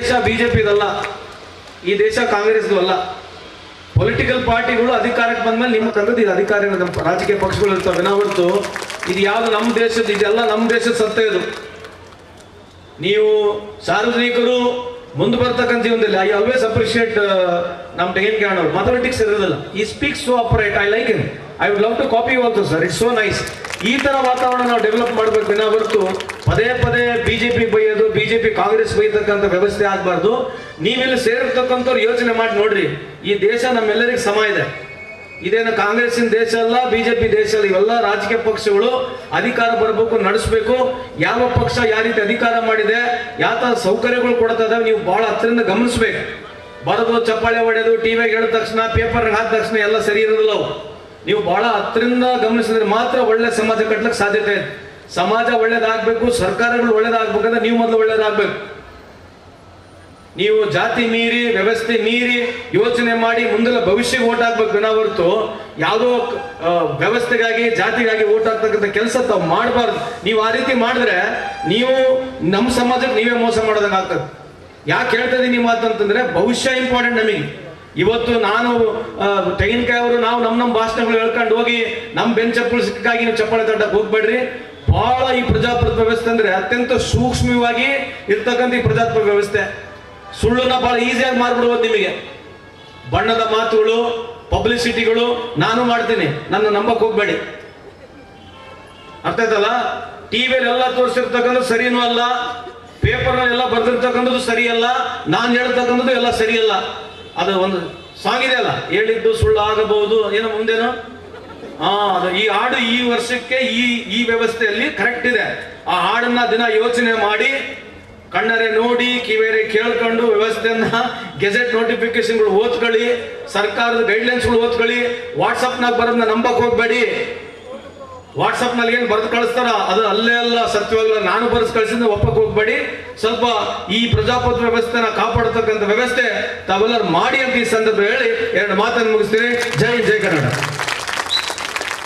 ದೇಶ ಬಿಜೆಪಿದಲ್ಲ, ಈ ದೇಶ ಕಾಂಗ್ರೆಸ್ದು ಅಲ್ಲ ಪೊಲಿಟಿಕಲ್ ಪಾರ್ಟಿಗಳು ಅಧಿಕಾರಕ್ಕೆ ಬಂದ್ಮೇಲೆ ನಿಮ್ಮ ತಂದದ್ದು ಇದು ಅಧಿಕಾರ ನಮ್ಮ ರಾಜಕೀಯ ಪಕ್ಷಗಳು ಇರ್ತವೆ. ನಾವು ಹೊರತು ಇದು ಯಾವುದು ನಮ್ಮ ದೇಶದ ಇದೆಲ್ಲ ನಮ್ಮ ದೇಶದ ಸತ್ಯ ಇದು. ನೀವು ಸಾರ್ವಜನಿಕರು ಮುಂದೆ ಬರ್ತಕ್ಕಂಥ ಜೀವನದಲ್ಲಿ ಐ ಆಲ್ವೇಸ್ ಅಪ್ರಿಷಿಯೇಟ್ ನಮ್ಮ ಟೆನ್ ಅವರು ಮ್ಯಾಥಮೆಟಿಕ್ಸ್ ಇರೋದಿಲ್ಲ. ಈ speak so operate I like in I would love to copy also sir it's so nice ಈ ತರ ವಾತಾವರಣ ನಾವು ಡೆವಲಪ್ ಮಾಡಬೇಕು. ವಿನ ಹೊರತು ಪದೇ ಪದೇ ಬಿಜೆಪಿ ಬೈಯೋದು ಬಿಜೆಪಿ ಕಾಂಗ್ರೆಸ್ ಬೈತಕ್ಕಂಥ ವ್ಯವಸ್ಥೆ ಆಗಬಾರ್ದು. ನೀವೆಲ್ಲ ಸೇರಿರ್ತಕ್ಕಂಥವ್ರು ಯೋಚನೆ ಮಾಡಿ ನೋಡ್ರಿ. ಈ ದೇಶ ನಮ್ಮೆಲ್ಲರಿಗೂ ಸಮ ಇದೆ. ಇದೇನು ಕಾಂಗ್ರೆಸ್ಸಿನ ದೇಶ ಅಲ್ಲ, ಬಿಜೆಪಿ ದೇಶ ಅಲ್ಲ, ಇವೆಲ್ಲ ರಾಜಕೀಯ ಪಕ್ಷಗಳು ಅಧಿಕಾರ ಬರಬೇಕು, ನಡೆಸಬೇಕು. ಯಾವ ಪಕ್ಷ ಯಾವ ರೀತಿ ಅಧಿಕಾರ ಮಾಡಿದೆ, ಯಾವ ಸೌಕರ್ಯಗಳು ಕೊಡ್ತಾ ಇದಾವೆ ನೀವು ಬಹಳ ಹತ್ತಿರದಿಂದ ಗಮನಿಸ್ಬೇಕು. ಬರೋದು ಚಪ್ಪಾಳೆ ಹೊಡೆಯೋದು ಟಿವಿಗೆ ಹೇಳಿದ ತಕ್ಷಣ ಪೇಪರ್ ಹಾಕಿದ ತಕ್ಷಣ ಎಲ್ಲ ಸರಿ ಇರೋದಿಲ್ಲ ನೀವು ಬಹಳ ಹತ್ತಿರದಿಂದ ಗಮನಿಸಿದ್ರೆ ಮಾತ್ರ ಒಳ್ಳೆ ಸಮಾಜ ಕಟ್ಟಲಿಕ್ಕೆ ಸಾಧ್ಯತೆ ಇದೆ. ಸಮಾಜ ಒಳ್ಳೇದಾಗಬೇಕು, ಸರ್ಕಾರಗಳು ಒಳ್ಳೇದಾಗಬೇಕಂದ್ರೆ ನೀವು ಮೊದಲು ಒಳ್ಳೇದಾಗಬೇಕು. ನೀವು ಜಾತಿ ಮೀರಿ, ವ್ಯವಸ್ಥೆ ಮೀರಿ ಯೋಚನೆ ಮಾಡಿ ಮುಂದೆಲ್ಲ ಭವಿಷ್ಯಕ್ಕೆ ಓಟ್ ಹಾಕ್ಬೇಕು ವಿನ ಹೊರತು. ಯಾವುದೋ ವ್ಯವಸ್ಥೆಗಾಗಿ, ಜಾತಿಗಾಗಿ ಓಟ್ ಹಾಕ್ತಕ್ಕಂಥ ಕೆಲಸ ತಾವು ಮಾಡಬಾರ್ದು. ನೀವು ಆ ರೀತಿ ಮಾಡಿದ್ರೆ ನೀವು ನಮ್ಮ ಸಮಾಜಕ್ಕೆ ನೀವೇ ಮೋಸ ಮಾಡೋದಂಗೆ ಆಗ್ತದೆ. ಯಾಕೆ ಹೇಳ್ತಾ ಇದೀನಿ ನೀವು ಮಾತಂತಂದ್ರೆ ಭವಿಷ್ಯ ಇಂಪಾರ್ಟೆಂಟ್ ನಮಗೆ. ಇವತ್ತು ನಾನು ತೆಂಗಿನಕಾಯಿ ಅವರು ನಾವು ನಮ್ಮ ನಮ್ಮ ಭಾಷಣಗಳು ಹೇಳ್ಕೊಂಡು ಹೋಗಿ ನಮ್ಮ ಬೆಂಚಪ್ಪಳ ಸಿಕ್ಕಾಗಿ ನೀವು ಚಪ್ಪಾಳೆ ತಟ್ಟಕ್ಕೆ ಹೋಗ್ಬೇಡ್ರಿ. ಬಹಳ ಈ ಪ್ರಜಾಪ್ರಭುತ್ವ ವ್ಯವಸ್ಥೆ ಅಂದ್ರೆ ಅತ್ಯಂತ ಸೂಕ್ಷ್ಮವಾಗಿ ಇರ್ತಕ್ಕಂಥ ಈ ಪ್ರಜಾಪ್ರಭುತ್ವ ವ್ಯವಸ್ಥೆ. ಸುಳ್ಳನ್ನ ಬಹಳ ಈಸಿಯಾಗಿ ಮಾರ್ಬಿಡ್ಬೋದು ನಿಮಗೆ. ಬಣ್ಣದ ಮಾತುಗಳು ಪಬ್ಲಿಸಿಟಿಗಳು ನಾನು ಮಾಡ್ತೀನಿ. ನನ್ನ ನಂಬಕ್ ಹೋಗ್ಬೇಡಿ. ಅರ್ಥ ಆಯ್ತಲ್ಲ? ಟಿವಿಯಲ್ಲಿ ಎಲ್ಲ ತೋರಿಸಿರ್ತಕ್ಕಂಥ ಸರಿನೂ ಅಲ್ಲ. ಪೇಪರ್ ಎಲ್ಲ ಬರ್ದಿರ್ತಕ್ಕಂಥದ್ದು ಸರಿಯಲ್ಲ. ನಾನು ಹೇಳ್ತಕ್ಕಂಥದ್ದು ಎಲ್ಲ ಸರಿಯಲ್ಲ. ಅದು ಒಂದು ಸಾಂಗ್ ಇದೆ ಅಲ್ಲ ಹೇಳಿದ್ದು ಸುಳ್ಳು ಆಗಬಹುದು. ಏನೋ ಮುಂದೇನು? ಹಾ ಈ ಹಾಡು ಈ ವರ್ಷಕ್ಕೆ ಈ ಈ ವ್ಯವಸ್ಥೆಯಲ್ಲಿ ಕರೆಕ್ಟ್ ಇದೆ. ಆ ಹಾಡನ್ನ ದಿನ ಯೋಚನೆ ಮಾಡಿ, ಕಣ್ಣರೆ ನೋಡಿ, ಕಿವೇರೆ ಕೇಳ್ಕೊಂಡು ವ್ಯವಸ್ಥೆಯನ್ನ ಗೆಜೆಟ್ ನೋಟಿಫಿಕೇಶನ್ಗಳು ಓದ್ಕೊಳ್ಳಿ, ಸರ್ಕಾರದ ಗೈಡ್ಲೈನ್ಸ್ಗಳು ಓದ್ಕೊಳ್ಳಿ, ವಾಟ್ಸಪ್ನಾಗ ಬರೋದನ್ನ ನಂಬಕ್ ಹೋಗ್ಬೇಡಿ. ವಾಟ್ಸಪ್ನಲ್ಲಿ ನಲ್ಲಿ ಏನ್ ಬರೆದು ಕಳಿಸ್ತಾರ, ಅದು ಅಲ್ಲೇ ಅಲ್ಲ, ಸತ್ಯವಾಗ್ಲ ನಾನು ಬರೆದು ಕಳಿಸಿದ ಒಪ್ಪಕ್ಕೆ ಹೋಗ್ಬೇಡಿ. ಸ್ವಲ್ಪ ಈ ಪ್ರಜಾಪ್ರಭುತ್ವ ವ್ಯವಸ್ಥೆನ ಕಾಪಾಡತಕ್ಕಂಥ ವ್ಯವಸ್ಥೆ ತಾವೆಲ್ಲರೂ ಮಾಡಿ ಅಂತ ಈ ಸಂದರ್ಭ ಹೇಳಿ, ಎರಡು ಮಾತನ್ನು ಮುಗಿಸ್ತೀನಿ. ಜೈ ಜೈ ಕನ್ನಡ.